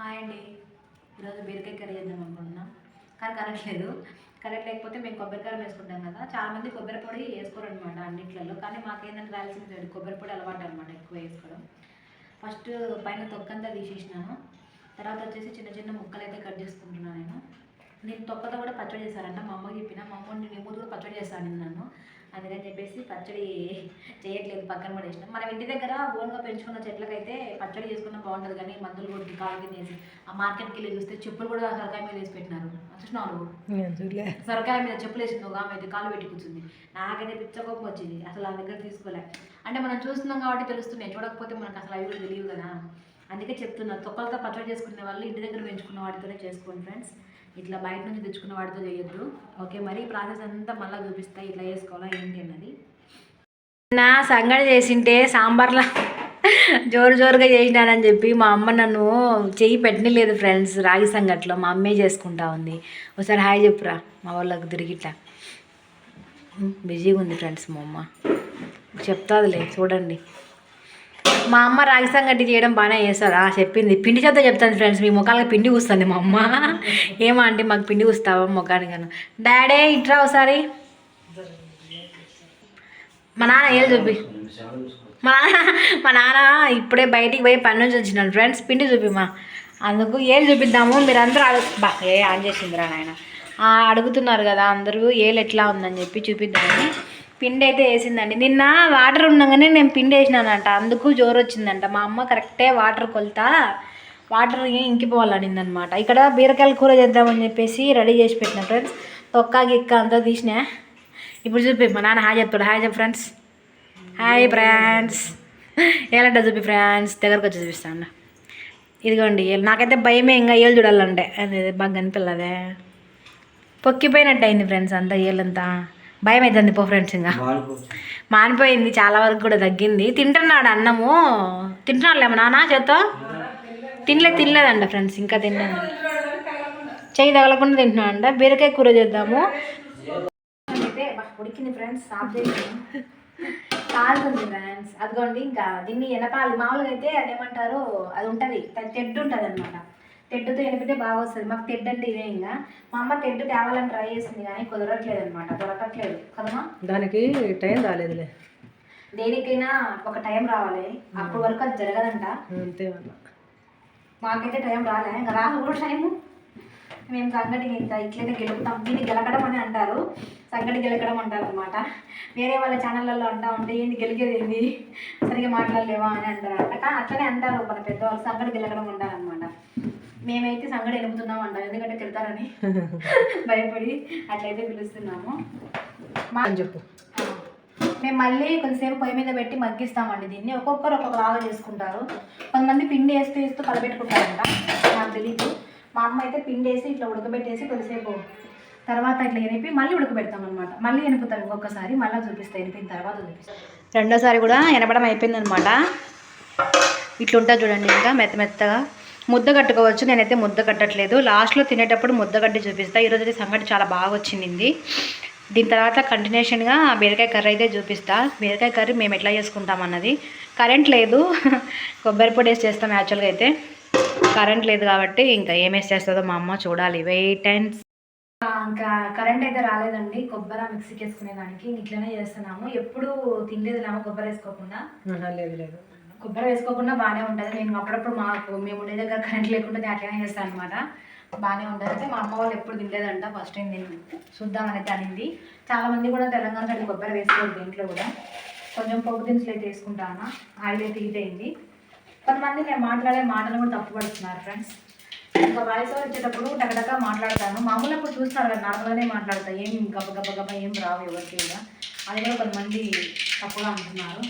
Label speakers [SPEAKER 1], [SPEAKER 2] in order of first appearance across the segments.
[SPEAKER 1] Hi అండి. ఈరోజు బీరకాయ కర్రీ చేద్దాం అనుకుంటున్నాం. కానీ కరెక్ట్ లేదు. కరెక్ట్ లేకపోతే మేము కొబ్బరికారం వేసుకుంటాం కదా. చాలామంది కొబ్బరి పొడి వేసుకోరనమాట అన్నిట్లలో. కానీ మాకేంటంటే రాయలసీమ కొబ్బరి పొడి అలవాటు అనమాట ఎక్కువ వేసుకోవడం. ఫస్ట్ పైన తొక్కంతా తీసేసినాను. తర్వాత వచ్చేసి చిన్న చిన్న ముక్కలు అయితే కట్ చేసుకుంటున్నాను నేను. నేను తొక్కతో కూడా పచ్చడి చేశారంట మా అమ్మకి చెప్పిన మా అమ్మ నేను ముందు కూడా పచ్చడి చేస్తాను నన్ను. అందుకని చెప్పేసి పచ్చడి చేయట్లేదు. పక్కన పడేసిన మనం ఇంటి దగ్గర ఓన్గా పెంచుకున్న చెట్లకైతే పచ్చడి చేసుకున్న బాగుంటుంది కానీ మందులు కొట్టి కాలు కింద వేసి ఆ మార్కెట్కి వెళ్ళి చూస్తే చెప్పులు కూడా సొరకాయ మీద వేసి పెట్టినారు. చూసినావు సొరకాయ మీద చెప్పులు వేసింది ఒక ఆమె అయితే కాలు పెట్టి కూర్చుంది. నాకైతే పిచ్చకోపం వచ్చింది. అసలు ఆ దగ్గర తీసుకోలే. అంటే మనం చూస్తున్నాం కాబట్టి తెలుస్తున్నాయి. చూడకపోతే మనకు అసలు అవి కూడా తెలియదు కదా. అందుకే చెప్తున్నా తొక్కలతో పచ్చడి చేసుకునే వాళ్ళు ఇంటి దగ్గర పెంచుకున్న వాటితోనే చేసుకోండి ఫ్రెండ్స్. ఇట్లా బయట నుంచి తెచ్చుకున్న వాటితో చేయొద్దు. ఓకే మరి ప్రాసెస్ అంతా మళ్ళీ చూపిస్తా ఇట్లా చేసుకోవాలా ఏంటి అన్నది. నా సంగడి చేసింటే సాంబార్లా జోరు జోరుగా చేసినానని చెప్పి మా అమ్మ నన్ను చెయ్యి పెట్టలేదు ఫ్రెండ్స్ రాగి సంగట్లో. మా అమ్మే చేసుకుంటా ఉంది. ఒకసారి హాయ్ చెప్పురా మా వాళ్ళకి తిరిగిట్లా బిజీగా ఉంది ఫ్రెండ్స్ మా అమ్మ. చెప్తాదిలే చూడండి. మా అమ్మ రాగి సంగటి చేయడం బాగానే చేస్తారు ఆ చెప్పింది. పిండి చేత చెప్తాను ఫ్రెండ్స్ మీ ముఖాలకు పిండి కూస్తుంది మా అమ్మ. ఏమా అంటే మాకు పిండి కూస్తావా ముఖానికి గాను డాడీ ఇట్రా ఒకసారి. మా నాన్న ఏళ్ళు చూపి. మా నాన్న మా నాన్న ఇప్పుడే బయటికి పోయి పని నుంచి వచ్చినాడు ఫ్రెండ్స్ పిండి చూపిమా అందుకు ఏళ్ళు చూపిద్దాము మీరందరూ అడుగు బా ఏ ఆన్ చేసిందిరా నాయన. అడుగుతున్నారు కదా అందరూ ఏళ్ళు ఎట్లా ఉందని చెప్పి చూపిద్దామని. పిండి అయితే వేసిందండి. నిన్న వాటర్ ఉండగానే నేను పిండి వేసినానంట. అందుకు జోరు వచ్చిందంట. మా అమ్మ కరెక్టే వాటర్ కొలతా వాటర్ ఇంకిపోవాలనిందనమాట ఇక్కడ బీరకాయల కూర చేద్దామని చెప్పేసి రెడీ చేసి పెట్టిన ఫ్రెండ్స్. తొక్క గిక్క అంతా తీసినా. ఇప్పుడు చూపి మా నాన్న హాయ్ చెప్తాడు. హాయ్ చెప్పు ఫ్రెండ్స్. Hi friends. ఏలంటే చూపి ఫ్రెండ్స్. దగ్గరకు వచ్చి చూపిస్తాను ఇదిగోండి నాకైతే భయమే ఇంకా ఏళ్ళు చూడాలంటే. అదే బాగా కనిపిల్లదే. పొక్కిపోయినట్టు అయింది ఫ్రెండ్స్ అంతా ఏళ్ళంతా భయం అవుతుంది పో ఫ్రెండ్స్ ఇంకా. మానిపోయింది చాలా వరకు కూడా తగ్గింది. తింటున్నాడు అన్నము. తింటున్నాడు లేమా నాన్న చేత్తో? తినలే తినలేదంట ఫ్రెండ్స్ ఇంకా తిన్నాను చెయ్యి తగలకుండా తింటున్నాడంట. బీరకాయ కూర చేద్దాము. అయితే ఉడికింది ఫ్రెండ్స్ ఆఫ్ కాలుతుంది ఫ్రెండ్స్ అదిగోండి ఇంకా దీన్ని ఎనపాలి. మామూలుగా అయితే అదేమంటారు అది ఉంటుంది తెడ్డు ఉంటుంది అనమాట తెడ్డుతో ఎనిపితే బాగా వస్తుంది మాకు తెడ్డు అంటే ఇదే ఇంకా మా అమ్మ తెడ్డు తేవాలని ట్రై చేసింది కానీ కుదరట్లేదు అనమాట దొరకట్లేదు. కదమ్మా?
[SPEAKER 2] దానికి టైం రాలేదులే.
[SPEAKER 1] దేనికైనా ఒక టైం రావాలి. అప్పటి వరకు అది జరగదంట. మాకైతే టైం రాలే. ఇంకా రాదు కూడా టైము. మేము సంగటి ఇంకా ఇట్లనే గెలుపుతాం. దీన్ని గెలకడం అని అంటారు. సంగటి గెలకడం అంటారు అనమాట వేరే వాళ్ళ ఛానళ్ళల్లో అంటా ఉంటే ఏంది గెలిగేది ఏంది? సరిగా మాట్లాడలేవా అని అంటారు అంట కానీ అట్లనే అంటారు మన పెద్దవాళ్ళు. సంగటి గెలకడం అంటారు అనమాట మేమైతే సంగటి ఎలుపుతున్నాం అంటాం ఎందుకంటే తిడతారని భయపడి అట్లయితే పిలుస్తున్నాము. మా
[SPEAKER 2] అని చెప్పు.
[SPEAKER 1] మేము మళ్ళీ కొంతసేపు పొయ్యి మీద పెట్టి మగ్గిస్తామండి దీన్ని. ఒక్కొక్కరు ఒక్కొక్కలాగా చేసుకుంటారు. కొంతమంది పిండి వేస్తూ వేస్తూ కలబెట్టుకుంటారంట. నాకు తెలీదు. మా అమ్మ అయితే పిండి వేసి ఇట్లా ఉడకబెట్టేసి కొద్దిసేపు తర్వాత ఇట్లా ఎనిపి మళ్ళీ ఉడకబెడతాం అనమాట మళ్ళీ ఎనుపుతాం ఇంకొకసారి. మళ్ళీ చూపిస్తాం. ఎనిపిన తర్వాత చూపిస్తాం. రెండోసారి కూడా ఎనపడం అయిపోయింది అనమాట ఇట్లా ఉంటుంది చూడండి ఇంకా మెత్త మెత్తగా. ముద్ద కట్టుకోవచ్చు. నేనైతే ముద్ద కట్టట్లేదు. లాస్ట్లో తినేటప్పుడు ముద్ద కట్టి చూపిస్తా. ఈరోజు అయితే సంగటి చాలా బాగా వచ్చింది. దీని తర్వాత కంటిన్యూషన్గా బీరకాయ కర్రీ అయితే చూపిస్తా. బీరకాయ కర్రీ మేము ఎట్లా చేసుకుంటాం అన్నది. కరెంట్ లేదు. కొబ్బరి పొడి వేసి చేస్తాం యాక్చువల్గా అయితే. కరెంట్ లేదు కాబట్టి ఇంకా ఏం వేసి చేస్తుందో మా అమ్మ చూడాలి. వెయిట్ అండ్ ఇంకా కరెంట్ అయితే రాలేదండి. కొబ్బరి మిక్సీకి వేసుకునే దానికి ఇట్లనే చేస్తున్నాము. ఎప్పుడు తినలేదు నామ కొబ్బరి వేసుకోకుండా.
[SPEAKER 2] లేదు లేదు.
[SPEAKER 1] కొబ్బరి వేసుకోకుండా బాగానే ఉంటుంది. నేను అప్పుడప్పుడు మాకు మేము ఉండే దగ్గర కరెంట్ లేకుండా అట్లనే చేస్తాను అనమాట బాగానే ఉంటుంది. అయితే మా అమ్మ వాళ్ళు ఎప్పుడు తినలేదంట. ఫస్ట్ టైం నేను చూద్దామనైతే అనింది. చాలామంది కూడా తెలంగాణ సైడ్ కొబ్బరి వేసుకోరు దీంట్లో కూడా. కొంచెం పప్పు దినుసులు అయితే వేసుకుంటాను? ఆయిల్ అయితే హీట్ అయింది. కొంతమంది నేను మాట్లాడే మాటలు కూడా తప్పుపడుతున్నారు ఫ్రెండ్స్ ఇంకా వాయిస్ ఓవర్ వచ్చేటప్పుడు టకటక మాట్లాడతాను. మామూలు అప్పుడు చూస్తారు కదా నార్మల్గానే మాట్లాడతా. ఏం గబ గబ గబ ఏం రావు ఎవరికి కూడా. అది కూడా కొంతమంది తప్పుగా అంటున్నారు.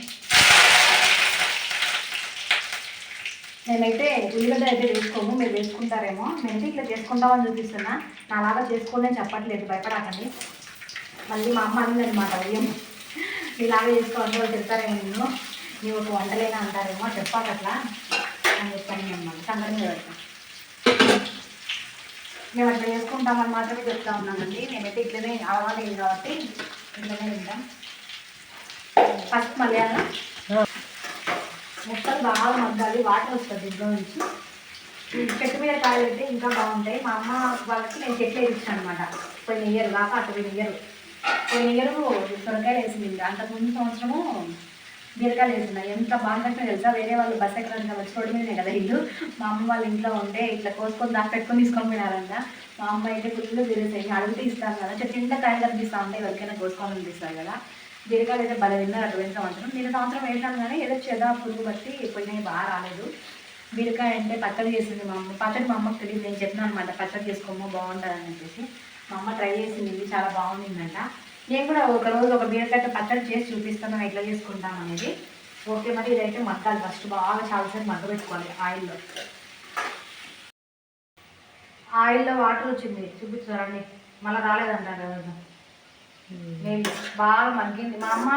[SPEAKER 1] మేమైతే ఉల్లిగడ్డ అయితే వేసుకోము మీరు వేసుకుంటారేమో. మేమైతే ఇట్లా చేసుకుంటామని చూపిస్తున్నా. నాలాగా చేసుకోనే చెప్పట్లేదు భయపడకండి. మళ్ళీ మా అమ్మ అనింది ఉదయం ఇలాగే చేసుకోండి వాళ్ళు తిడతారేమో నిన్ను. నీ ఒక వంటలేనా అంటారేమో చెప్పాక అట్లా అని చెప్పాను నేను సంగతి మీద పెడతాం. మేము అట్లా చేసుకుంటామని మాత్రమే చెప్తా ఉన్నామండి. మేమైతే ఇట్లనే అలవాటు కాబట్టి ఇట్లనే తింటాం ఫస్ట్ మళ్ళీ ముక్కలు బాగా మగ్గాలి వాటర్ వస్తుంది దీంట్లో నుంచి. ఈ చెట్టు మీద కాయలు అయితే ఇంకా బాగుంటాయి. మా అమ్మ వాళ్ళకి నేను చెట్లు వేయించాను అనమాట పోయిన ఇయర్ కాక అటు పోయిన ఇయర్. పోయిన ఇయర్ సొరకాయలు వేసింది అంతకు ముందు సంవత్సరము బీరకాయలు వేసింది. ఎంత బాగుంటుందో తెలుసా? వేరే వాళ్ళు బస్ ఎక్కడానికి వచ్చి రోడ్డు మీదనే కదా ఇల్లు. మా అమ్మ వాళ్ళ ఇంట్లో ఉంటే ఇట్లా కోసుకొని దాకా పెట్టుకొని తీసుకొని పోయినారంట. మా అమ్మ అయితే ఫుల్ బీరేసాయి అడిగితే ఇస్తాను కదా. చెట్టు కాయలు కనిపిస్తా ఉంటాయి. ఎవరికైనా కోసుకొని కదా. దీర్ఘాలు అయితే భలే తిన్నారు సంవత్సరం నేను సంవత్సరం వేసాను కానీ ఏదో చెదా పురుగు బట్టి పోయినాయి బాగా రాలేదు. బీరకాయ అంటే పచ్చడి చేసింది మా అమ్మ పచ్చడి మా అమ్మకి తెలియదు నేను చెప్పినాను అనమాట పచ్చడి చేసుకోమో బాగుంటుంది అని చెప్పేసి మా అమ్మ ట్రై చేసింది ఇది చాలా బాగుందిందంట నేను కూడా ఒక రోజు ఒక బీరకాయ పచ్చడి చేసి చూపిస్తాను ఎట్లా చేసుకుంటాం అనేది. ఓకే మరి ఇదైతే మగ్గాలి ఫస్ట్. బాగా చాలాసేపు మగ్గ పెట్టుకోవాలి ఆయిల్లో. ఆయిల్లో వాటర్ వచ్చింది. చూపించారండి మళ్ళీ రాలేదంటారు కదా నేను బాగా మగ్గింది. మా అమ్మ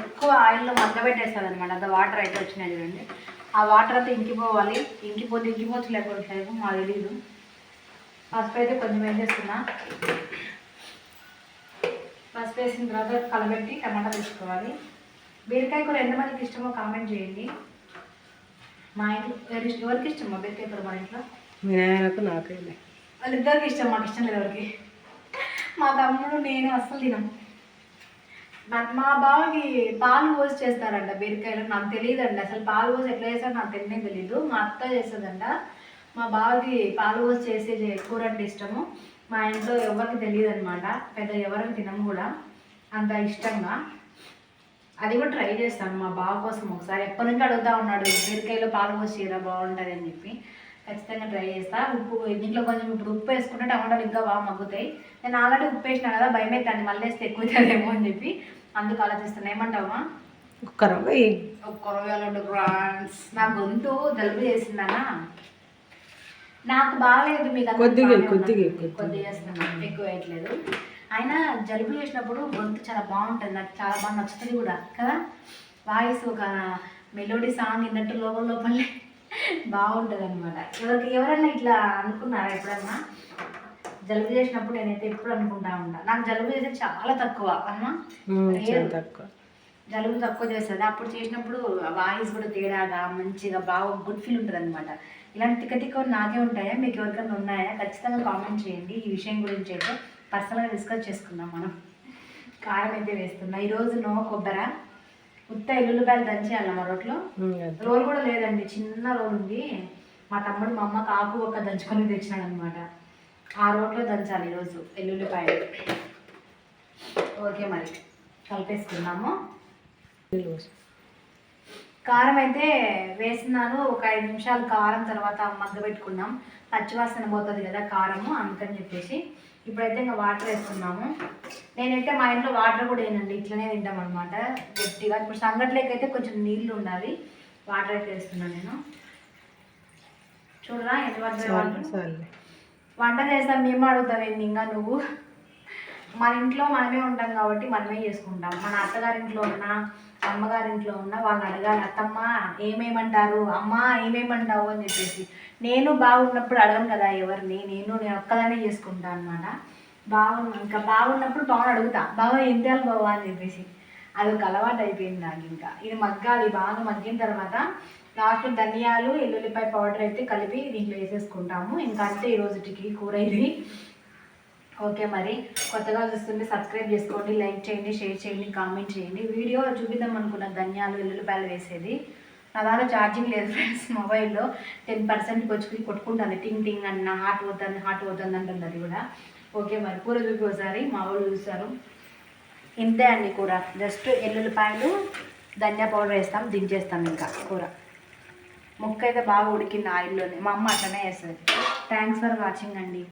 [SPEAKER 1] ఎక్కువ ఆయిల్లో మగ్గబెట్టేస్తుంది అనమాట అంత వాటర్ అయితే వచ్చినాయి చూడండి. ఆ వాటర్ అయితే ఇంకిపోవాలి. ఇంకిపోతే ఇంకిపోతే లేకపోతే మాకు తెలీదు. పసుపు అయితే కొంచెం ఏం చేస్తున్నా పసుపు వేసిన తర్వాత కలబెట్టి టమాటా తీసుకోవాలి బీరకాయ కూర ఎంతమందికి ఇష్టమో కామెంట్ చేయండి. మా ఇంట్లో ఎవరి ఎవరికి ఇష్టమో బీరకాయ కూర మా ఇంట్లో?
[SPEAKER 2] మీ నాయనకు
[SPEAKER 1] వాళ్ళిద్దరికి ఇష్టం మాకు ఇష్టం లేదు ఎవరికి. మా తమ్ముడు నేను అస్సలు తినం మా బావకి పాలు పోసి చేస్తారంట బీరకాయలు. నాకు తెలియదండి. అసలు పాలు పోసి ఎట్లా చేస్తారో నాకు తెలియనే తెలీదు. మా అత్త చేస్తుందంట. మా బావకి పాలు పోసి చేసే కూర అంటే ఇష్టము. మా ఇంట్లో ఎవరికి తెలియదు అనమాట పెద్ద ఎవరికి తినము కూడా. అంత ఇష్టంగా. అది కూడా ట్రై చేస్తాను మా బావ కోసం ఒకసారి. ఎప్పటి నుంచి అడుగుతా ఉన్నాడు బీరకాయలో పాలు పోసి చీర బాగుంటుంది అని చెప్పి. ఖచ్చితంగా ట్రై చేస్తా. ఉప్పు దీంట్లో కొంచెం ఇప్పుడు ఉప్పు వేసుకుంటే టమాటాలు ఇంకా బాగా మగ్గుతాయి. నేను ఆల్రెడీ ఉప్పు వేసినా కదా భయం అవుతుంది మళ్ళీ వేస్తే ఎక్కువ అవుతుందేమో అని చెప్పి అందుకు ఆలోచిస్తాను ఏమంటావా
[SPEAKER 2] కుక్కర్ వెయ్యి
[SPEAKER 1] కొరవేలు ఫ్రాన్స్ నా గొంతు జలుబు చేసిందనా? నాకు బాగాలేదు మీకు
[SPEAKER 2] కొద్దిగా, కొద్దిగా. కొద్దిగా.
[SPEAKER 1] ఎక్కువ వేయట్లేదు. అయినా జలుబు చేసినప్పుడు గొంతు చాలా బాగుంటుంది నాకు చాలా బాగా నచ్చుతుంది కూడా కదా? వాయిస్ ఒక మెలోడీ సాంగ్ విన్నట్టు లోపల లోపలే. బాగుంటుంది అనమాట ఎవరికి ఎవరైనా ఇట్లా అనుకున్నారా ఎప్పుడన్నా? జలుబు చేసినప్పుడు నేనైతే ఎప్పుడు అనుకుంటా ఉంటా. నాకు జలుబు చేసేది చాలా తక్కువ. అమ్మా
[SPEAKER 2] తక్కువ.
[SPEAKER 1] జలుబు తక్కువ చేస్తుంది. అప్పుడు చేసినప్పుడు వాయిస్ కూడా తేడాగా మంచిగా బాగా గుడ్ ఫీల్ ఉంటుంది అనమాట ఇలాంటి తిక్క తిక్క నాకే ఉంటాయా? మీకు ఎవరికైనా ఉన్నాయా? ఖచ్చితంగా కామెంట్ చేయండి. ఈ విషయం గురించి అయితే పర్సనల్గా డిస్కస్ చేసుకుందాం మనం. కారం అయితే వేస్తున్నా. ఈరోజు నో కొబ్బర. ఉత్త ఎల్లుల్లిపాయలు దంచేయాలి మా రోట్లో.
[SPEAKER 2] ఉమ్, అంతే.
[SPEAKER 1] రోల్ కూడా లేదండి చిన్న రోల్ ఉంది. మా తమ్ముడు మా అమ్మకి ఆకు ఒక్క దంచుకొని తెచ్చినాడు అనమాట ఆ రోట్లో దంచాలి ఈరోజు ఎల్లుల్లిపాయలు. ఓకే మరి
[SPEAKER 2] పోసి.
[SPEAKER 1] కారం అయితే వేసినాను ఒక ఐదు నిమిషాలు కారం తర్వాత మగ్గ పెట్టుకున్నాం. పచ్చివాసన పోతుంది కదా కారము అందుకని చెప్పేసి. ఇప్పుడైతే ఇంకా వాటర్ వేస్తున్నాము నేనైతే మా ఇంట్లో వాటర్ కూడా వేయనండి ఇట్లనే తింటాం అనమాట గట్టిగా ఇప్పుడు సంగట్లేకైతే కొంచెం నీళ్ళు ఉండాలి. వాటర్ అయితే వేస్తున్నాను నేను. చూడరా ఎంత పడుతుంది వంట చేస్తాం మేము అడుగుతావేంది ఇంకా నువ్వు. మన ఇంట్లో మనమే ఉంటాం కాబట్టి మనమే చేసుకుంటాం. మన అత్తగారింట్లో ఉన్నా అమ్మగారింట్లో ఉన్నా వాళ్ళని అడగాలి అత్తమ్మ ఏమేమంటారు? అమ్మ ఏమేమంటావు? అని చెప్పేసి. నేను బాగున్నప్పుడు అడగను కదా ఎవరిని నేను నేను ఒక్కదానే చేసుకుంటాను అనమాట బాగున్నా ఇంకా బాగున్నప్పుడు బాగా అడుగుతా బాగా ఏం చేయాలి బావా? అని చెప్పేసి. అదొక అలవాటు అయిపోయింది నాకు ఇంకా. ఇది మగ్గాలి బాగా మగ్గిన తర్వాత లాస్ట్ ధనియాలు ఎల్లుల్లిపాయ పౌడర్ అయితే కలిపి దీంట్లో వేసేసుకుంటాము. ఇంకా అంతే ఈ రోజుటికి కూర ఇది. ఓకే మరి. కొత్తగా చూస్తుంటే సబ్స్క్రైబ్ చేసుకోండి లైక్ చేయండి షేర్ చేయండి కామెంట్ చేయండి. వీడియో చూపిద్దాం అనుకున్న ధనియాలు ఎల్లుల్లిపాయలు వేసేది. నా దాంట్లో ఛార్జింగ్ లేదు ఫ్రెండ్స్ మొబైల్లో. టెన్ పర్సెంట్కి వచ్చి కొట్టుకుంటుంది. టింగ్ టింగ్ అన్న హాట్ పోతుంది హాట్ పోతుంది అంటుంది అది కూడా. ఓకే మరి కూర ఒకసారి మా వాళ్ళు చూస్తారు. ఇంతే అండి కూర. జస్ట్ ఎల్లుల్లిపాయలు ధనియా పౌడర్ వేస్తాం దించేస్తాం ఇంకా కూర. ముక్క అయితే బాగా ఉడికింది ఆయిల్లోనే. మా అమ్మ అట్లనే వేస్తుంది థ్యాంక్స్ ఫర్ వాచింగ్ అండి.